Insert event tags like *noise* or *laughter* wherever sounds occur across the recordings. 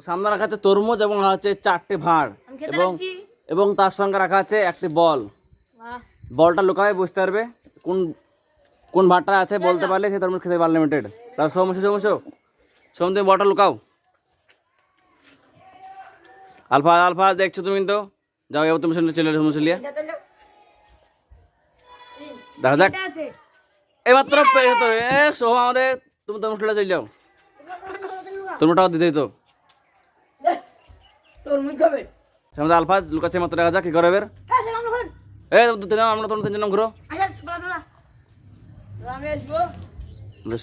তো সামনে রাখা আছে তরমুজ এবং হচ্ছে চারটে ভাঁড় এবং এবং তার সঙ্গে রাখা আছে একটি বল। বলটা লুকাবে বুঝতে পারবে। কোন কোন ভাঁড়টা আছে বলতে পারলে সে তরমুজ খেতে পারবে লিমিটেড তার সমস্যা সমস্যা সোম তুমি বলটা লুকাও। আলফা আলফা দেখছ তুমি তো যাও এবার তুমি শুনে চলে তরমুজ লিয়ে দেখা যাক। আছে। এইমাত্র পেয়েছ তো এ সোহম আমাদের তুমি তরমুজটা চলে যাও। তরমুজটাও দিতেই তো। তরমুজ খাবে। আমাদের আলফা লুকাচ্ছে মাত্র দেখা যাক কি করে এবার হ্যাঁ সেখানে খান আমরা তোমরা তিনজন ঘুরো। আচ্ছা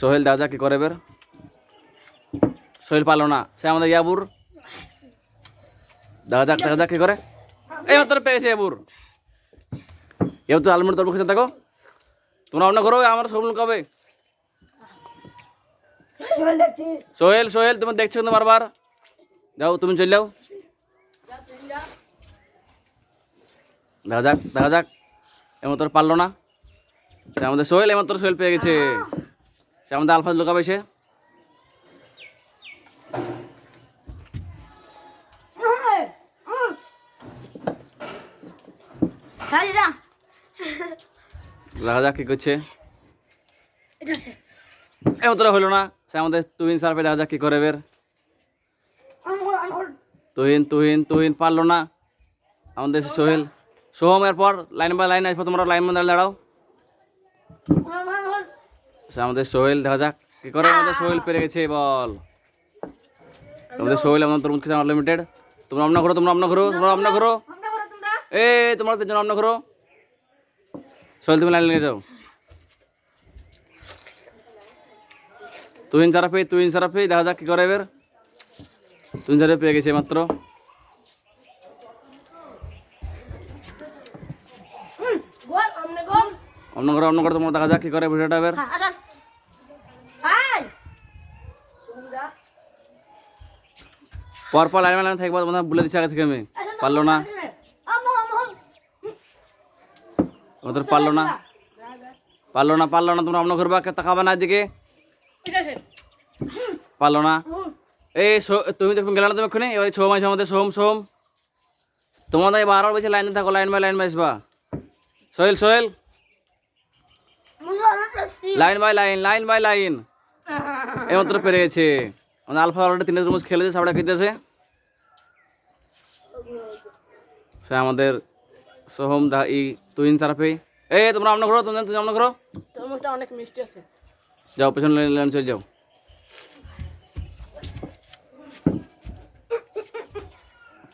সোহেল দেখা যাক কি করে এবার সোহেল পালো না সে আমাদের ইয়াবুর। দেখা যাক দেখা যাক কি করে। এই মাত্র পেয়েছে ইয়াবুর। ইয়াবুর তো আলমুর তরফ খেতে থাকো। তোমরা অন্য করো আমার সবল কবে সোহেল সোহেল তুমি দেখছ কিন্তু বারবার। যাও তুমি চলে যাও। দেখা যাক দেখা যাক। এমাত্র পারল না। সে আমাদের সোহেল এমাত্র সোহেল পেয়ে গেছে। সে আমাদের আলফাজ লুকাবে সে। দেখা যাক কি করছে। আছে এমাত্র হলো না। সে আমাদের তুহিন সার্ফে দেখা যাক কি করে বের। তুহিন তুহিন তুহিন পারল না। আমাদের সোহেল। সোহম এরপর লাইন বাই লাইন আসব তোমরা লাইন মধ্যে দাঁড়াও। আঙ্গুর আমাদের সোহেল, দেখা যাক। কি করে আমাদের সোহেল পেরে গেছে, বল। আমাদের সোহেল আমাদের তরমুজ খেতে আনলিমিটেড তোমরা আমনা করো, তোমরা আমনা করো, তোমরা আমনা করো। এ তোমরা তিনজন আমনা করো। সোহেল, তুমি লাইন লেগে যাও। তুহিন সারাফি তুহিন সারাফি, দেখা যাক কি করে এবার। তুহিন সারাফি পেয়ে গেছে মাত্র। অন্য করো অন্য করো তোমরা দেখা যাক কি করে ভিডিওটা এবার। হ্যাঁ আচ্ছা হাই পর পর লাইন লাইন থাকব, তোমাদের বলে দিচ্ছি আগে থেকে আমি। পারল না? ওদের পারল না? পারল না পারল না, তোমরা অন্য করবা কে তাকাবে না এদিকে। পারল না? এই তুমি দেখুন গেলে না তুমি এক্ষুনি? এবার ছৌ মাস আমাদের, সোম সোম। তোমাদের বারবার বলছে লাইন থাকো, লাইন বাই লাইন বাই আসবা। Sohel Sohel. Line by line line by line. *laughs* এইমাত্র পেরে গেছে। আমাদের আলফা অলরেডি তিনটে রুমস খেলেছে সাবড়া খেতেছে। সে আমাদের সোহম দা ই তুহিন সারাফি। এই তোমরা আমনা করো তোমরা তুমি আমনা করো তরমুজটা অনেক মিষ্টি আছে। যাও পেছনে লাইন লাইন চলে যাও।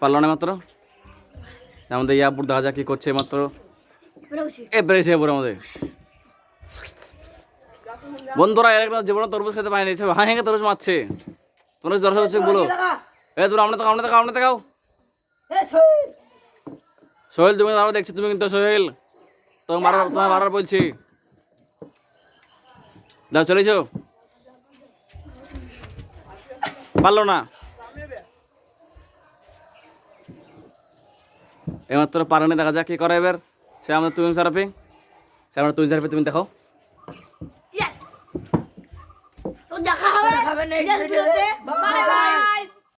পারল না মাত্র? আমাদের ইয়াপুর যাক কি করছে মাত্র? এ পেরেছে এবার আমাদের বন্ধুরা এর একটা জীবনে তরমুজ খেতে পায়নি সে ভাঙে তরমুজ মারছে। তোমরা দর্শক হচ্ছে বলো। এ তোমরা আমরা তো আমরা তো আমরা তো খাও এ সই সোহেল তুমি বারবার দেখছ তুমি কিন্তু সোহেল। তোমার বারবার তোমার বারবার বলছি। যাও চলেছো পারল না। এইমাত্র পারেনি দেখা যাক কি করে এবার। সে আমাদের তুমি সারাপি সে আমরা তুমি সারাপি তুমি দেখো ইয়েস তো দেখা হবে। দেখা হবে নেক্সট ভিডিওতে বাই বাই